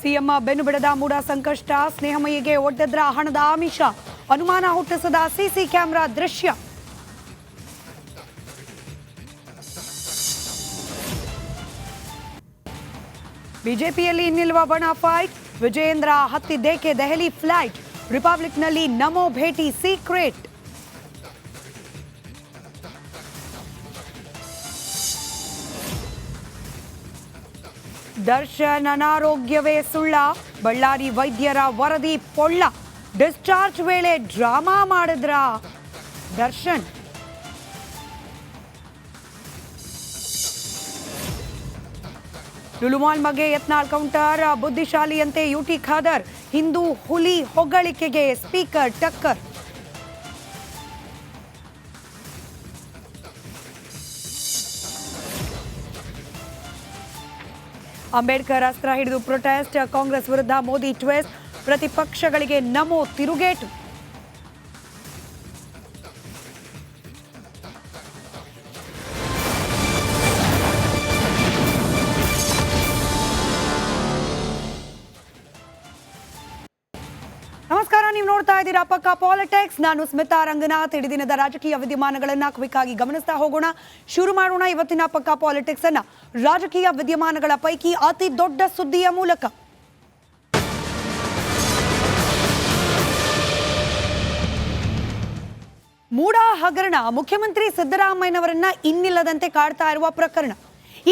CM ಬೆನ್ನು ಬಿಡದ ಮೂಡ ಸಂಕಷ್ಟ, ಸ್ನೇಹಮಯಿಗೆ ಒಡ್ಡದ್ರ ಹಣದ ಆಮಿಷ, ಅನುಮಾನ ಹುಟ್ಟಿಸದ ಸಿಸಿ ಕ್ಯಾಮೆರಾ ದೃಶ್ಯ. ಬಿಜೆಪಿಯಲ್ಲಿ ಇನ್ನಿಲ್ವ ಬಣ ಫೈಟ್? ವಿಜಯೇಂದ್ರ ಹತ್ತಿದ್ದೇಕೆ ದೆಹಲಿ ಫ್ಲೈಟ್? ರಿಪಬ್ಲಿಕ್ನಲ್ಲಿ ನಮೋ ಭೇಟಿ ಸೀಕ್ರೆಟ್. ದರ್ಶನ್ ಅನಾರೋಗ್ಯವೇ ಸುಳ್ಳ. ಬಳ್ಳಾರಿ ವೈದ್ಯರ ವರದಿ ಪೊಳ್ಳ. ಡಿಸ್ಚಾರ್ಜ್ ವೇಳೆ ಡ್ರಾಮಾ ಮಾಡಿದ್ರ? ದರ್ಶನ್. ಲುಲುಮಾಲ್ ಮಗೆ ಯತ್ನಾಳ್ ಕೌಂಟರ್, ಬುದ್ಧಿಶಾಲಿಯಂತೆ ಯುಟಿ ಖಾದರ್, ಹಿಂದೂ ಹುಲಿ ಹೊಗಳಿಕೆಗೆ ಸ್ಪೀಕರ್ ಟಕ್ಕರ್. ಅಂಬೇಡ್ಕರ್ ಅಸ್ತ್ರ ಹಿಡಿದು ಪ್ರೊಟೆಸ್ಟ್ ಕಾಂಗ್ರೆಸ್ ವಿರುದ್ಧ ಮೋದಿ ಟ್ವೇಸ್ಟ್ ಪ್ರತಿಪಕ್ಷಗಳಿಗೆ ನಮೋ ತಿರುಗೇಟು. ನೀವು ನೋಡ್ತಾ ಇದ್ದೀರಾ? ಪಕ್ಕ ಪಾಲಿಟಿಕ್ಸ್ ನಾನು ಸ್ಮಿತಾ ರಂಗನಾಥ್. ಇಡೀ ರಾಜಕೀಯ ವಿದ್ಯಮಾನಗಳನ್ನ ಕ್ವಿಕ್ ಆಗಿ ಗಮನಿಸ್ತಾ ಹೋಗೋಣ. ಶುರು ಮಾಡೋಣ ಇವತ್ತಿನ ಪಕ್ಕ ಪಾಲಿಟಿಕ್ಸ್ ಅನ್ನ. ರಾಜಕೀಯ ವಿದ್ಯಮಾನಗಳ ಪೈಕಿ ಅತಿ ದೊಡ್ಡ ಸುದ್ದಿಯ ಮೂಲಕ. ಮೂಡಾ ಹಗರಣ. ಮುಖ್ಯಮಂತ್ರಿ ಸಿದ್ದರಾಮಯ್ಯನವರನ್ನ ಇನ್ನಿಲ್ಲದಂತೆ ಕಾಡ್ತಾ ಇರುವ ಪ್ರಕರಣ.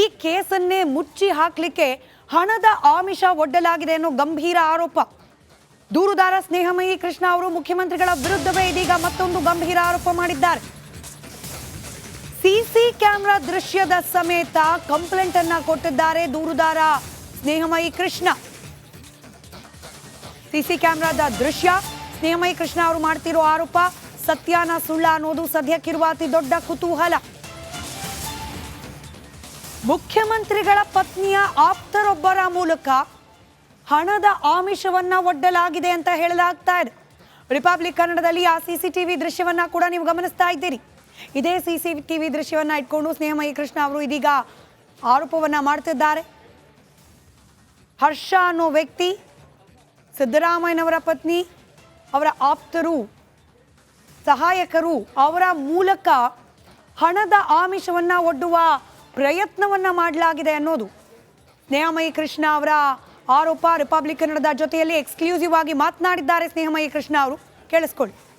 ಈ ಕೇಸನ್ನೇ ಮುಚ್ಚಿ ಹಾಕ್ಲಿಕ್ಕೆ ಹಣದ ಆಮಿಷ ಒಡ್ಡಲಾಗಿದೆ ಅನ್ನೋ ಗಂಭೀರ ಆರೋಪ. ದೂರುದಾರ ಸ್ನೇಹಮಯಿ ಕೃಷ್ಣ ಅವರು ಮುಖ್ಯಮಂತ್ರಿಗಳ ವಿರುದ್ಧವೇ ಇದೀಗ ಮತ್ತೊಂದು ಗಂಭೀರ ಆರೋಪ ಮಾಡಿದ್ದಾರೆ. ಸಿಸಿ ಕ್ಯಾಮೆರಾ ದೃಶ್ಯದ ಸಮೇತ ಕಂಪ್ಲೇಂಟ್ ಅನ್ನ ಕೊಟ್ಟಿದ್ದಾರೆ ದೂರುದಾರ ಸ್ನೇಹಮಯಿ ಕೃಷ್ಣ. ಸಿಸಿ ಕ್ಯಾಮೆರಾದ ದೃಶ್ಯ, ಸ್ನೇಹಮಯಿ ಕೃಷ್ಣ ಅವರು ಮಾಡ್ತಿರೋ ಆರೋಪ, ಸತ್ಯಾನ ಸುಳ್ಳ ಅನ್ನೋದು ಸದ್ಯಕ್ಕಿರುವ ಅತಿ ದೊಡ್ಡ ಕುತೂಹಲ. ಮುಖ್ಯಮಂತ್ರಿಗಳ ಪತ್ನಿಯ ಆಪ್ತರೊಬ್ಬರ ಮೂಲಕ ಹಣದ ಆಮಿಷವನ್ನ ಒಡ್ಡಲಾಗಿದೆ ಅಂತ ಹೇಳಲಾಗ್ತಾ ಇದೆ. ರಿಪಬ್ಲಿಕ್ ಕನ್ನಡದಲ್ಲಿ ಆ ಸಿಸಿಟಿವಿ ದೃಶ್ಯವನ್ನ ಕೂಡ ನೀವು ಗಮನಿಸ್ತಾ ಇದ್ದೀರಿ. ಇದೇ ಸಿಸಿಟಿವಿ ದೃಶ್ಯವನ್ನ ಇಟ್ಕೊಂಡು ಸ್ನೇಹಮಯಿ ಕೃಷ್ಣ ಅವರು ಇದೀಗ ಆರೋಪವನ್ನ ಮಾಡ್ತಿದ್ದಾರೆ. ಹರ್ಷ ಅನ್ನೋ ವ್ಯಕ್ತಿ, ಸಿದ್ದರಾಮಯ್ಯನವರ ಪತ್ನಿ, ಅವರ ಆಪ್ತರು, ಸಹಾಯಕರು ಅವರ ಮೂಲಕ ಹಣದ ಆಮಿಷವನ್ನ ಒಡ್ಡುವ ಪ್ರಯತ್ನವನ್ನ ಮಾಡಲಾಗಿದೆ ಅನ್ನೋದು ಸ್ನೇಹಮಯಿ ಕೃಷ್ಣ ಅವರ ಆರೋಪ ರಿಪಬ್ಲಿಕ್ ಕನ್ನಡದ ಜೊತೆಯಲ್ಲಿ ಎಕ್ಸ್ಕ್ಲೂಸಿವ್ ಆಗಿ ಮಾತನಾಡಿದ್ದಾರೆ ಸ್ನೇಹಮಯಿ ಕೃಷ್ಣ ಅವರು. ಕೇಳಿಸ್ಕೊಳ್ಳಿ.